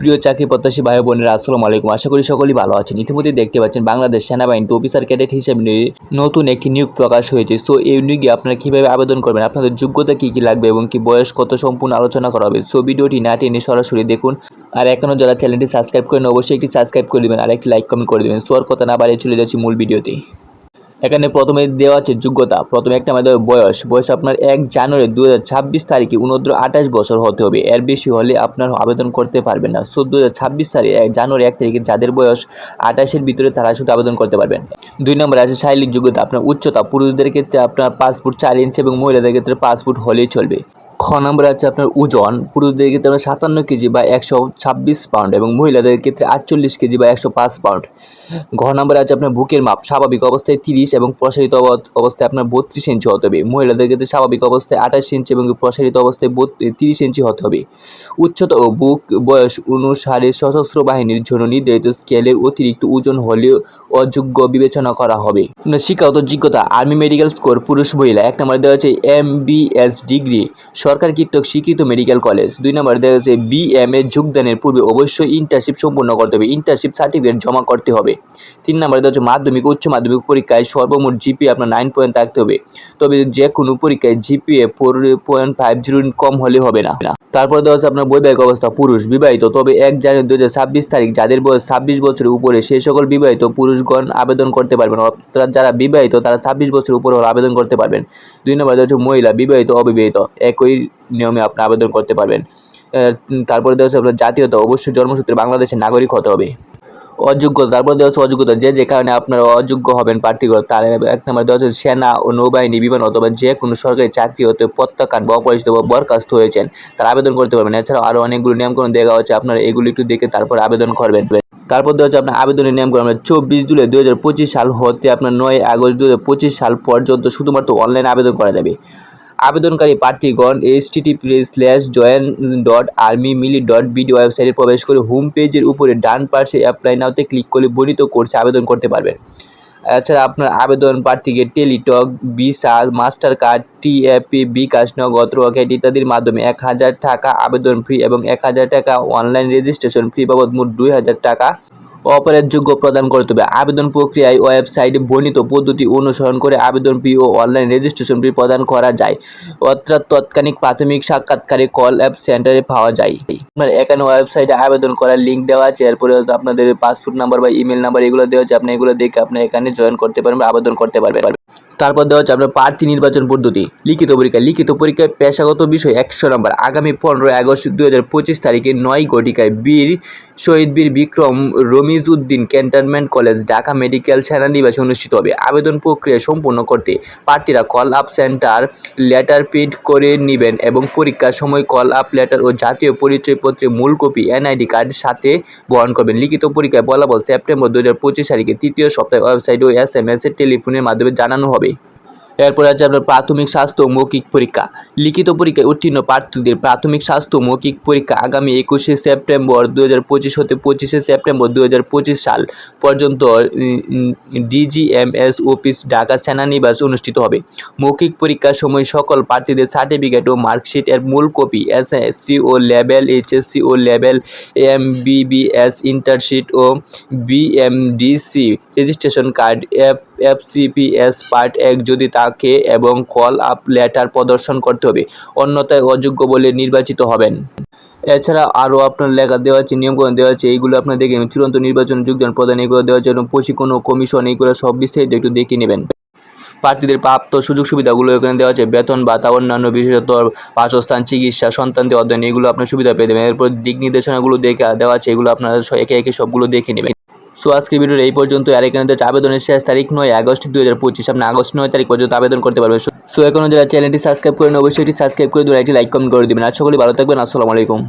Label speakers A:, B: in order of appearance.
A: প্রিয় চাকরি প্রত্যাশী ভাই বোনেরা, আসসালামু আলাইকুম। আশা করি সকলেই ভালো আছেন। ইতিমধ্যে দেখতে পাচ্ছেন বাংলাদেশ সেনাবাহিনীতে অফিসার ক্যাডেট হিসেবে নিয়ে নতুন একটি নিয়োগ প্রকাশ হয়েছে। সো এই নিয়োগে আপনারা কীভাবে আবেদন করবেন, আপনাদের যোগ্যতা কী কী লাগবে এবং কি বয়স কত সম্পূর্ণ আলোচনা করা হবে। সো ভিডিওটি না টেনে সরাসরি দেখুন। আর এখনও যারা চ্যানেলটি সাবস্ক্রাইব করেন অবশ্যই একটি সাবস্ক্রাইব করে দেবেন আর একটি লাইক কমেন্ট করে দেবেন। সো আর কথা না বাড়িয়ে চলে যাচ্ছি মূল ভিডিওতে। এখানে প্রথমে দেওয়া আছে যোগ্যতা, প্রথমে একটা আমাদের বয়স বয়স আপনার এক জানুয়ারি দু হাজার ছাব্বিশ তারিখে উনদ্র আঠাশ বছর হতে হবে। এর বেশি হলে আপনার আবেদন করতে পারবেন না। সো দু হাজার ছাব্বিশ তারিখ জানুয়ারি এক তারিখে যাদের বয়স আঠাশের ভিতরে তারা শুধু আবেদন করতে পারবেন। দুই নম্বরে আছে শারীরিক যোগ্যতা, আপনার উচ্চতা, পুরুষদের ক্ষেত্রে আপনার পাসপোর্ট চার ইঞ্চ এবং মহিলাদের ক্ষেত্রে পাসপোর্ট হলেই চলবে। খ নম্বরে আছে আপনার ওজন, পুরুষদের ক্ষেত্রে আপনার সাতান্ন কেজি বা একশো ছাব্বিশ পাউন্ড এবং মহিলাদের ক্ষেত্রে আটচল্লিশ কেজি বা একশো পাঁচ পাউন্ড ঘ নম্বরে আছে আপনার বুকের মাপ, স্বাভাবিক অবস্থায় তিরিশ এবং প্রসারিত অব- অবস্থায় আপনার বত্রিশ ইঞ্চি হতে হবে। মহিলাদের ক্ষেত্রে স্বাভাবিক অবস্থায় আঠাশ ইঞ্চি এবং প্রসারিত অবস্থায় তিরিশ ইঞ্চি হতে হবে। উচ্চতা ও বুক বয়স অনুসারে সশস্ত্র বাহিনীর জন্য নির্ধারিত স্কেলের অতিরিক্ত ওজন হলেও অযোগ্য বিবেচনা করা হবে। শিক্ষাগত যোগ্যতা, আর্মি মেডিকেল স্কোর, পুরুষ মহিলা, এক নম্বরে দেওয়া আছে এম বিএস ডিগ্রি। সরকার কর্তৃক স্বীকৃত মেডিকেল কলেজ। দুই নম্বরে দেওয়া আছে বিএম এ যোগদানের পূর্বে অবশ্যই ইন্টার্নশিপ সম্পূর্ণ করতে হবে। ইন্টার্নশিপ সার্টিফিকেট জমা করতে হবে। তিন নম্বরে দেওয়া হচ্ছে মাধ্যমিক, উচ্চ মাধ্যমিক পরীক্ষায় সর্বমোট জিপিএ আপনার নাইন পয়েন্ট থাকতে হবে। তবে যে কোনো পরীক্ষায় GPA four point five zero কম হলে হবে না। তারপর দেওয়া হচ্ছে আপনার বৈবাহিক অবস্থা পুরুষ বিবাহিত। তবে এক জানুয়ারি দু হাজার ছাব্বিশ তারিখ যাদের বয়স ছাব্বিশ বছরের উপরে সেই সকল বিবাহিত পুরুষগণ আবেদন করতে পারবেন। অর্থাৎ যারা বিবাহিত তারা ছাব্বিশ বছরের উপরে আবেদন করতে পারবেন। দুই নম্বর হচ্ছে মহিলা বিবাহিত, অবিবাহিত। একই নিয়মে আপনি আবেদন করতে পারবেন। তারপরে দেওয়া হচ্ছে আপনার জাতীয়তা, অবশ্যই জন্মসূত্রে বাংলাদেশের নাগরিক হতে হবে। অযোগ্যতা, তারপর দেওয়া হচ্ছে অযোগ্যতা, যে যে কারণে আপনারা অযোগ্য হবেন প্রার্থীগণ, তার এক নম্বর দেওয়া হচ্ছে সেনা ও নৌবাহিনী, বিমান অথবা যে কোনো সরকারি চাকরি হতে প্রত্যাখ্যান বা অপরিচিত বা বরখাস্ত হয়েছেন, তারা আবেদন করতে পারবেন। এছাড়াও আরও অনেকগুলো নিয়মকানুন দেওয়া হচ্ছে আপনারা এগুলো একটু দেখে তারপর আবেদন করবেন। তারপর দেওয়া হচ্ছে আপনার আবেদনের নিয়মকানুন, আপনার চব্বিশ জুলাই দু হাজার পঁচিশ সাল হতে আপনার নয় আগস্ট দু হাজার পঁচিশ সাল পর্যন্ত শুধুমাত্র অনলাইনে আবেদন করা যাবে। আবেদনকারী প্রার্থীগণ HTTP slash join dot army mil dot BD ওয়েবসাইটে প্রবেশ করে হোম পেজের উপরে ডান পাশে অ্যাপ্লাই নাওতে ক্লিক করে বর্ণিত কোর্সে আবেদন করতে পারবেন। এছাড়া আপনার আবেদন প্রার্থীকে Teletalk visa master card TAP bKash Nagad rocket ইত্যাদির মাধ্যমে এক হাজার টাকা আবেদন ফি এবং এক হাজার টাকা অনলাইন রেজিস্ট্রেশন ফি বাবদ মোট দুই হাজার টাকা অপরাধ যোগ্য প্রদান করতে হবে আবেদন প্রক্রিয়ায় ওয়েবসাইটে বর্ণিত পদ্ধতি অনুসরণ করে আবেদন ফি ও অনলাইন রেজিস্ট্রেশন ফি প্রদান করা যায়। অর্থাৎ তৎক্ষণিক প্রাথমিক সাক্ষাৎকারে কল অ্যাপ সেন্টারে পাওয়া যায়। আপনার এখানে ওয়েবসাইটে আবেদন করার লিঙ্ক দেওয়া আছে। এরপরে আপনাদের পাসপোর্ট নাম্বার বা ইমেল নাম্বার এগুলো দেওয়া আছে। আপনি এগুলো দেখে আপনি এখানে জয়েন করতে পারবেন আবেদন করতে পারবেন। তারপর দেওয়া হচ্ছে আপনার প্রার্থী নির্বাচন পদ্ধতি। লিখিত পরীক্ষা। লিখিত পরীক্ষায় পেশাগত বিষয় একশো নম্বর। আগামী পনেরোই আগস্ট দু হাজার পঁচিশ তারিখে নয় ঘটিকায় Bir Shahid Bir Bikram Ramiz Uddin cantonment college, Dhaka medical সেনানিবাসে অনুষ্ঠিত হবে। আবেদন প্রক্রিয়া সম্পূর্ণ করতে প্রার্থীরা call up center letter print করে নেবেন এবং পরীক্ষার সময় কল আপ লেটার ও জাতীয় পরিচয়পত্রের মূল কপি এনআইডি কার্ড সাথে বহন করবেন। লিখিত পরীক্ষায় বলা বল সেপ্টেম্বর দু হাজার পঁচিশ তারিখে তৃতীয় সপ্তাহে ওয়েবসাইট ও এস এম এস টেলিফোনের মাধ্যমে জানানো হবে। এরপরে আছে আপনার প্রাথমিক স্বাস্থ্য মৌখিক পরীক্ষা। লিখিত পরীক্ষায় উত্তীর্ণ প্রার্থীদের প্রাথমিক স্বাস্থ্য মৌখিক পরীক্ষা আগামী একুশে সেপ্টেম্বর দু হাজার পঁচিশ হতে পঁচিশে সেপ্টেম্বর দু হাজার পঁচিশ সাল পর্যন্ত ডিজিএমএস অফিস ঢাকা সেনানিবাস অনুষ্ঠিত হবে। মৌখিক পরীক্ষার সময় সকল প্রার্থীদের সার্টিফিকেট ও মার্কশিট এর মূল copy, SSC O level, HSC O level MBBS internship ও BMDC registration card, F FCPS part এক যদি তাকে এবং কল আপ লেটার প্রদর্শন করতে হবে, অন্যথায় অযোগ্য বলে নির্বাচিত হবেন। এছাড়া আরও আপনার লেখা দেওয়া আছে, নিয়মকানুন দেওয়া আছে, এইগুলো আপনার দেখে চূড়ান্ত নির্বাচন, যোগদান প্রদান, এগুলো দেওয়া আছে এবং প্রশিক্ষণ ও কমিশন এইগুলো সব বিস্তারিত একটু দেখে নেবেন। প্রার্থীদের প্রাপ্ত সুযোগ সুবিধাগুলো এখানে দেওয়া আছে, বেতন ভাতা অন্যান্য বিশেষত বাসস্থান, চিকিৎসা সন্তানদের অধ্যয়ন, এগুলো আপনার সুবিধা পেয়ে দেবেন। এরপর দিক নির্দেশনাগুলো দেখে দেওয়া আছে, এগুলো আপনারা একে একে সবগুলো দেখে নেবেন। সো আজকের ভিডিওর এই পর্যন্ত। আর এখানে আবেদনের শেষ তারিখ নয়, আগস্ট দুই হাজার পঁচিশ। আপনি আগস্ট নয় তারিখ পর্যন্ত আবেদন করতে পারবেন। সো এখনও যারা চ্যানেলটি সাবস্ক্রাইব করেন অবশ্যই এটি সাবস্ক্রাইব করে দেবেন একটি লাইক কমেন্ট করে দেবেন। আর সকলে ভালো থাকবেন। আসসালামু আলাইকুম।